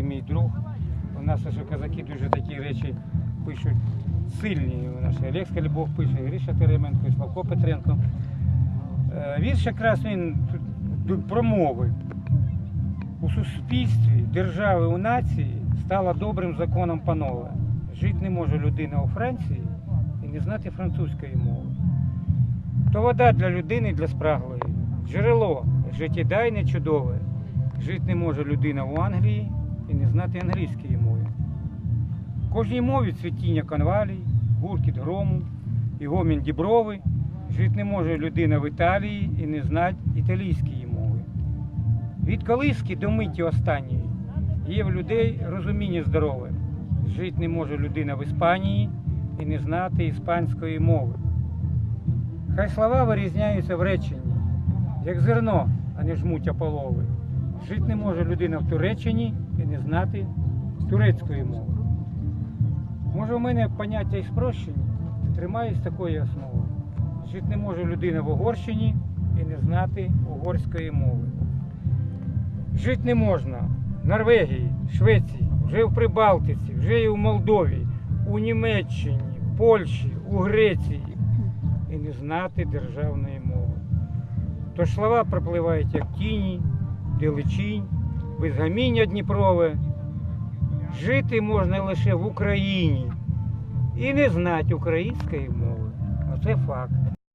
Козацький мій друг. У нас вже козаки дуже такі речі пишуть сильні. У нас Олег Скалібов пише, Гриша Теременко, і Славко Петренко. Е, якраз він тут ду- про мови. У суспільстві, держави, у нації стало добрим законом панове. Жити не може людина у Франції і не знати французької мови. То вода для людини для спраглої, джерело життєдайне чудове. Жити не може людина в Англії і не знати англійської мови. В кожній мові цвітіння конвалій, гуркіт грому і гомін діброви. Жити не може людина в Італії і не знати італійської мови. Від колиски до миті останньої є в людей розуміння здорове. Жити не може людина в Іспанії і не знати іспанської мови. Хай слова вирізняються в реченні, як зерно, а не жмуття полови. Жити не може людина в Туреччині і не знати турецької мови. Може, у мене поняття і спрощені, тримаюсь такої основи. Жити не може людина в Угорщині і не знати угорської мови. Жити не можна в Норвегії, Швеції, вже в Прибалтиці, вже і в Молдові, у Німеччині, Польщі, у Греції і не знати державної мови. Тож слова пропливають як тіні, диличінь, безгаміння Дніпрове. Жити можна лише в Україні і не знати української мови. Це факт.